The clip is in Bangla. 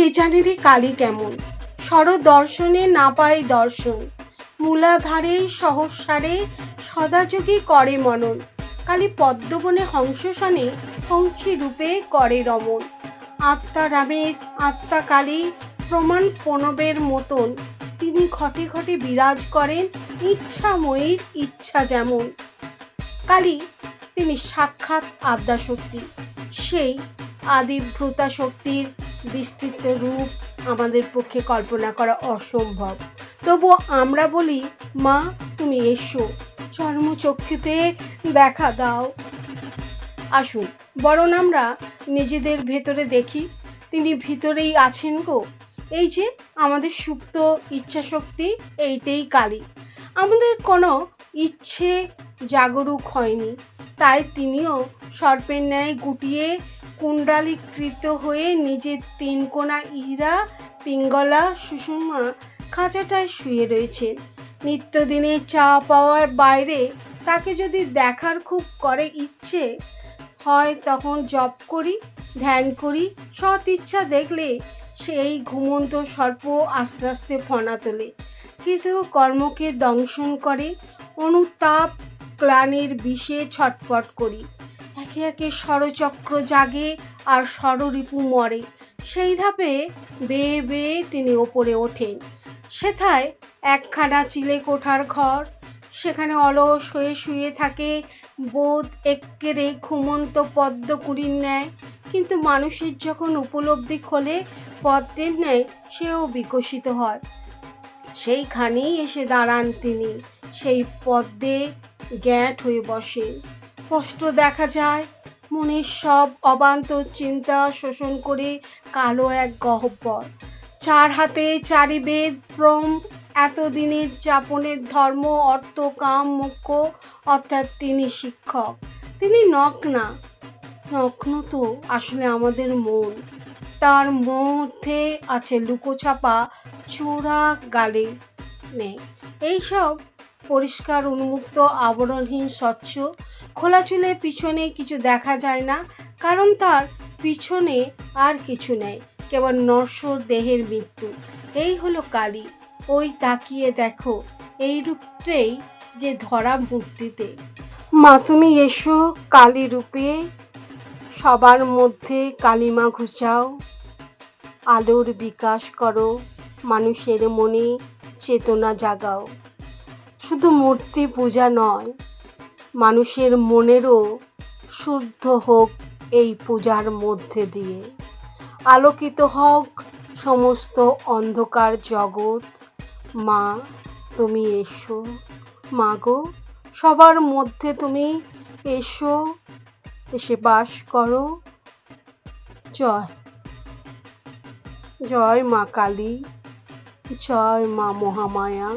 কে জানে রে কালী কেমন? সর দর্শনে না পায় দর্শন। মূলাধারে সহসারে সদাযোগী করে মনন। কালী পদ্মবনে হংসসনে হংসী রূপে করে রমন। আত্মা রামের আত্মা কালী প্রমাণ প্রণবের মতন। তিনি ঘটে ঘটে বিরাজ করেন ইচ্ছাময়ীর ইচ্ছা যেমন। কালী, তিনি সাক্ষাৎ আদ্যাশক্তি। সেই আদিভ্রতা শক্তির বিস্তৃত রূপ আমাদের পক্ষে কল্পনা করা অসম্ভব। তবু আমরা বলি, মা, তুমি এসো, চর্মচক্ষুতে দেখা দাও। আসুন, বরং আমরা নিজেদের ভেতরে দেখি, তিনি ভিতরেই আছেন গো। এই যে, আমাদের সুপ্ত ইচ্ছাশক্তি এইটাই কালী। আমাদের কোনো ইচ্ছে জাগরুক হয়নি। তাই তিনিও সর্পের ন্যায় গুটিয়ে কুণ্ডালীকৃত হয়ে নিজের তিন কোনা ইরা, পিঙ্গলা সুষমা খাঁচাটায় শুয়ে রয়েছেন। নিত্যদিনে চা পাওয়ার বাইরে তাকে যদি দেখার খুব করে ইচ্ছে হয় তখন জপ করি, ধ্যান করি, সৎ ইচ্ছা দেখলে সেই ঘুমন্ত সর্প আস্তে আস্তে ফনা তোলে। কিন্তু কর্মকে দংশন করে অনুতাপ ক্লানির বিষে ছটপট করি। একে একে ষড়চক্র জাগে আর ষড়রিপু মরে। সেই ধাপে বেয়ে বেয়ে তিনি ওপরে ওঠেন। সেথায় একখানা চিলে কোঠার ঘর, সেখানে অলস হয়ে শুয়ে থাকে বোধ এক্কেরে ঘুমন্ত পদ্মকুড়ির ন্যায়। কিন্তু মানুষের যখন উপলব্ধি খোলে, পদ্মের ন্যায় সেও বিকশিত হয়। সেইখানেই এসে দাঁড়ান তিনি। সেই পদ্মে গ্যাঁট হয়ে বসেন। স্পষ্ট দেখা যায়। মনের সব অবান্ত চিন্তা শোষণ করে কালো এক গহ্বর চার হাতে চারি বেদ প্রম এতদিনের যাপনের ধর্ম, অর্থ, কাম, মুখ্য, অর্থাৎ তিনি শিক্ষক। তিনি নগ্না নগ্ন তো আসলে আমাদের মন। তার মধ্যে আছে লুকোছাপা চোরা গালে নেই। এইসব পরিষ্কার, উন্মুক্ত, আবরণহীন, স্বচ্ছ। খোলা চুলে পিছনে কিছু দেখা যায় না, কারণ তার পিছনে আর কিছু নেই, কেবল নশ্বর দেহের মৃত্যু। এই হলো কালী। ওই তাকিয়ে দেখো এই রূপটাই যে ধরা মূর্তিতে মা, তুমি এসো কালী রূপে। সবার মধ্যে কালিমা ঘুচাও। আলোর বিকাশ করো। মানুষের মনে চেতনা জাগাও। শুধু মূর্তি পূজা নয়, মানুষের মনেরও শুদ্ধ হোক এই পূজার মধ্যে দিয়ে। আলোকিত হোক সমস্ত অন্ধকার জগৎ। মা, তুমি এসো। মা গো, সবার মধ্যে তুমি এসো, এসে বাস করো। জয়। জয় মা কালী। জয় মা মহামায়া।